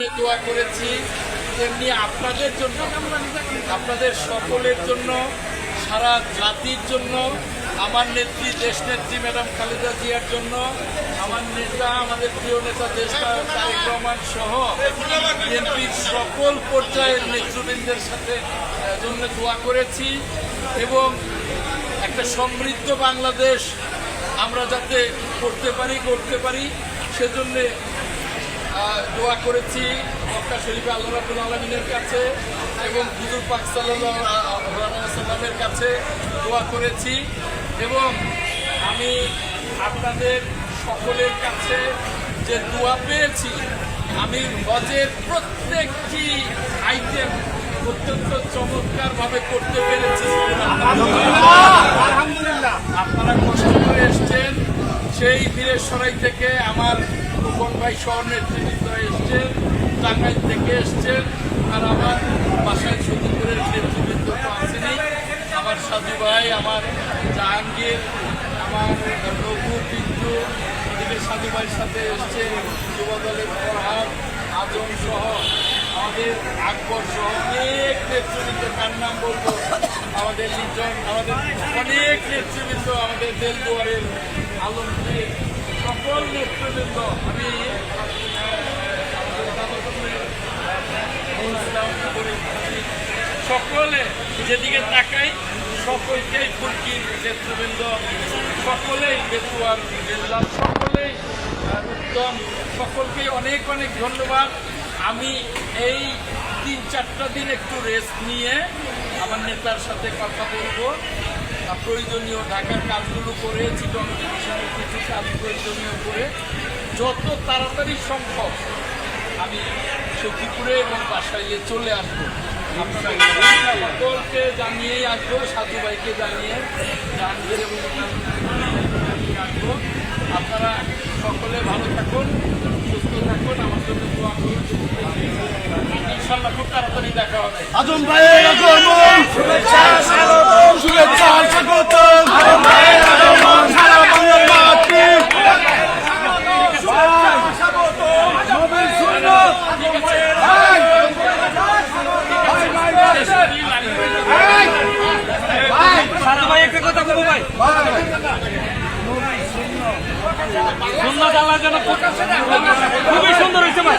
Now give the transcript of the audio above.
দোয়া করেছি, তেমনি আপনাদের জন্য, আপনাদের সকলের জন্য, সারা জাতির জন্য, আমার নেত্রী, দেশ নেত্রী ম্যাডাম খালেদা জিয়ার জন্য, আমার নেতা, আমাদের প্রিয় নেতা, দেশ তারেক রহমান সহ বিএনপির সকল পর্যায়ের নেতৃবৃন্দের সাথে জন্য দোয়া করেছি এবং একটা সমৃদ্ধ বাংলাদেশ আমরা যাতে করতে পারি করতে পারি, সেজন্যে দোয়া করেছি মক্কা শরীফে আল্লাহ রাবুল আলমিনের কাছে এবং হুজুর পাক সাল্লামের কাছে দোয়া করেছি এবং আমি আপনাদের সকলের কাছে যে দোয়া পেয়েছি, আমি হজের প্রত্যেকটি আইটেম অত্যন্ত চমৎকারভাবে করতে পেরেছি আপনারা কষ্ট করে এসছেন সেই বীরের সরাই থেকে আমার রূপন ভাই সহ নেতৃবৃন্দ এসছেন টাঙ্গাইল থেকে এসছেন আর আমার বাসায় সতীপুরের নেতৃবৃন্দ তো আসেনি আমার সাধু ভাই, আমার জাহাঙ্গীর, আমার রঘু, পিন্টু এদিকে সাধু ভাইয়ের সাথে এসছে যুবদলের ফরহাদ, আজম সহ আমাদের আকবর সহ অনেক নেতৃবৃন্দ কার নাম বলব। আমাদের লিজন আমাদের অনেক নেতৃবৃন্দ, আমাদের দেলদুয়ারের আলমগীর, সকল নেতৃবৃন্দ, আমি সকলে যেদিকে তাকাই, সকলকেই ফুলকির নেতৃবৃন্দ, সকলেই বেতুয়ার সকলেই উত্তম সকলকেই অনেক অনেক ধন্যবাদ। আমি এই তিন, চারটা দিন একটু রেস্ট নিয়ে আমার নেতার সাথে কথা বলব। প্রয়োজনীয় ঢাকার কাজগুলো করে, চিটং ডিভিশনের কিছু কাজ প্রয়োজনীয় করে, যত তাড়াতাড়ি সম্ভব আমি সখীপুরে এবং বাসায় গিয়ে চলে আসব। আপনারা সকলকে জানিয়েই আসব সাধু ভাইকে জানিয়ে, জাহাঙ্গীর এবং আজম ভাইয়ের আগমন। শুভেচ্ছা স্বাগতম শুভেচ্ছা স্বাগতম। আজম ভাইয়ের আগমন সারা বাংলার মাটি নবীন সুন্নত। ভাই সারা ভাই একটা কথা বলব ভাই। সুন্দর জানলার জন্য খুবই সুন্দর হয়েছে ভাই।